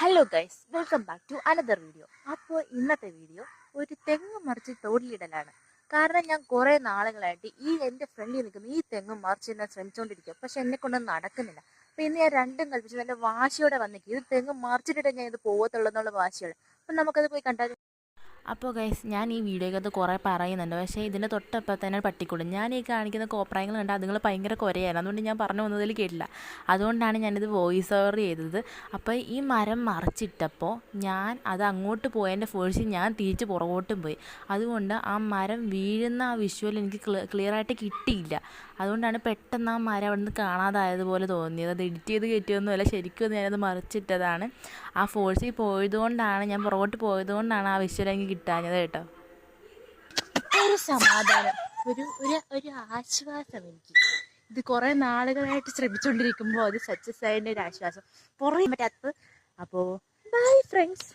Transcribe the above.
Hello guys welcome back to another video അപ്പോൾ ഇന്നത്തെ video ഒരു തെങ്ങ് മറിച്ച് തോടിലിടലാണ്. കാരണം ഞാൻ കുറേ നാളുകളായിട്ട് ഈ എന്റെ ഫ്രണ്ടിൽ നിൽക്കുന്ന ഈ തെങ്ങ് മറിച്ച് ഞാൻ ശ്രമിച്ചുകൊണ്ടിരിക്കുക പക്ഷെ എന്നെ കൊണ്ടൊന്നും നടക്കുന്നില്ല. അപ്പോൾ ഇന്ന് ഞാൻ രണ്ടും കൽപ്പിച്ച് നല്ല വാശിയോടെ വന്നിരിക്കും ഇത് തെങ്ങ് മറിച്ചിട്ടിട്ട് ഞാൻ ഇത് പോകത്തുള്ളൂ എന്നുള്ള വാശിയോടെ. അപ്പം നമുക്കത് പോയി കണ്ടാൽ അപ്പോൾ ഗൈസ് ഞാൻ ഈ വീഡിയോയ്ക്കകത്ത് കുറേ പറയുന്നുണ്ട്. പക്ഷേ ഇതിന്റെ തൊട്ടപ്പം തന്നെ പട്ടിക്കൂടും ഞാൻ ഈ കാണിക്കുന്ന കോപ്രായങ്ങൾ കണ്ട് അതുങ്ങൾ ഭയങ്കര കുറയായിരുന്നു അതുകൊണ്ട് ഞാൻ പറഞ്ഞു വന്നതിൽ കേട്ടില്ല. അതുകൊണ്ടാണ് ഞാനിത് വോയിസ് ഓവർ ചെയ്തത്. അപ്പോൾ ഈ മരം മറിച്ചിട്ടപ്പോൾ ഞാൻ അത് അങ്ങോട്ട് പോയതിന്റെ ഫോഴ്സിൽ ഞാൻ തിരിച്ച് പുറകോട്ടും പോയി. അതുകൊണ്ട് ആ മരം വീഴുന്ന ആ വിഷ്വൽ എനിക്ക് ക്ലിയർ ആയിട്ട് കിട്ടിയില്ല. അതുകൊണ്ടാണ് പെട്ടെന്ന് ആ മരം അവിടെ നിന്ന് കാണാതായതുപോലെ തോന്നിയത്. അത് എഡിറ്റ് ചെയ്ത് കയറ്റിയൊന്നുമല്ല ശരിക്കും ഞാനത് മറിച്ചിട്ടതാണ്. ആ ഫോഴ്സിൽ പോയതുകൊണ്ടാണ് ഞാൻ പുറകോട്ട് പോയതുകൊണ്ടാണ് ആ വിഷ്വൽ എനിക്ക് കിട്ടാഞ്ഞത് കേട്ടോ. ഒരു സമാധാനം ഒരു ഒരു ഒരു ആശ്വാസം എനിക്ക്. ഇത് കുറേ നാളുകളായിട്ട് ശ്രമിച്ചുകൊണ്ടിരിക്കുമ്പോൾ അത് സക്സസ് ആയതിന്റെ ഒരു ആശ്വാസം. പുറകെ പറ്റാത്തത് അപ്പോൾ ബൈ ഫ്രണ്ട്സ്